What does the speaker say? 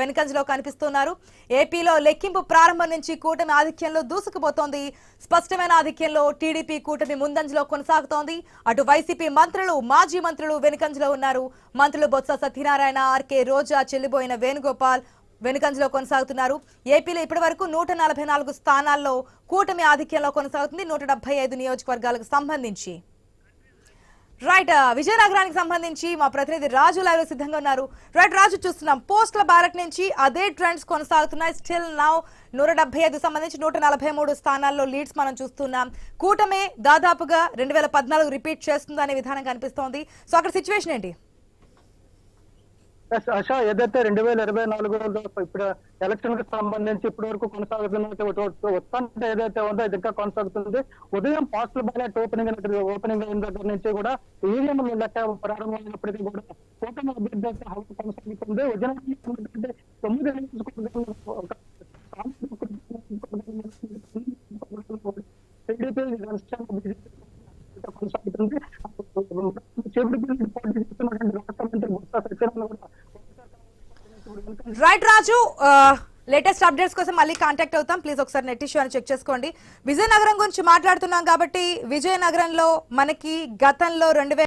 వెనుకంజలో కనిపిస్తున్నారు. ఏపీలో లెక్కింపు ప్రారంభం నుంచి కూటమి ఆధిక్యంలో దూసుకుపోతోంది. స్పష్టమైన ఆధిక్యంలో టీడీపీ కూటమి ముందంజలో కొనసాగుతోంది. అటు వైసీపీ మంత్రులు మాజీ మంత్రులు వెనుకంజలో ఉన్నారు. మంత్రులు బొత్స సత్యనారాయణ ఆర్కే రోజా చెల్లిబోయిన వేణుగోపాల్ వెనుకంజలో కొనసాగుతున్నారు. ఏపీలో ఇప్పటి వరకు నూట నలభై నాలుగు స్థానాల్లో కూటమి ఆధిక్యంలో కొనసాగుతుంది. నూట డెబ్బై ఐదు నియోజకవర్గాలకు సంబంధించి. రైట్ విజయనగరానికి సంబంధించి మా ప్రతినిధి రాజు లైవ్ సిద్ధంగా ఉన్నారు. రైట్ రాజు చూస్తున్నాం. పోస్టుల బ్యాలెట్ నుంచి అదే ట్రెండ్స్ కొనసాగుతున్నాయి. స్టిల్ నౌ నూట డెబ్బై ఐదు సంబంధించి నూట నలభై మూడు స్థానాల్లో లీడ్స్ మనం చూస్తున్నాం. కూటమే దాదాపుగా రెండు వేల పద్నాలుగు రిపీట్ చేస్తుందనే విధానం కనిపిస్తోంది. సో అక్కడ సిచ్యువేషన్ ఏంటి? ఎస్, ఏదైతే రెండు వేల ఇరవై నాలుగులో ఇప్పుడు ఎలక్షన్కి సంబంధించి ఇప్పటి వరకు కొనసాగుతున్న ఉత్కంఠ ఏదైతే ఉందో ఇది ఇంకా కొనసాగుతుంది. ఉదయం పోస్టల్ బ్యాలెట్ ఓపెనింగ్ ఓపెనింగ్ అయిన దగ్గర నుంచి కూడా ఈవీఎంలు లెక్క ప్రారంభమైనప్పటికీ కూడా కూటమి అభ్యర్థి అయితే హవా కొనసాగుతుంది. ఉదయం తొమ్మిది టీడీపీ కొనసాగుతుంది. చెవిడి బిల్లు రిపోర్ట్ చేస్తున్నటువంటి రాష్ట్ర మంత్రి Botsa Satyanarayana right Raju latest updates కోసం మళ్ళీ కాంటాక్ట్ అవుతాం. ప్లీజ్ ఒకసారి నెట్ ఇష్యూ అని చెక్ చేసుకోండి. విజయనగరం గురించి మాట్లాడుతున్నాం కాబట్టి విజయనగరంలో మనకి గతంలో రెండు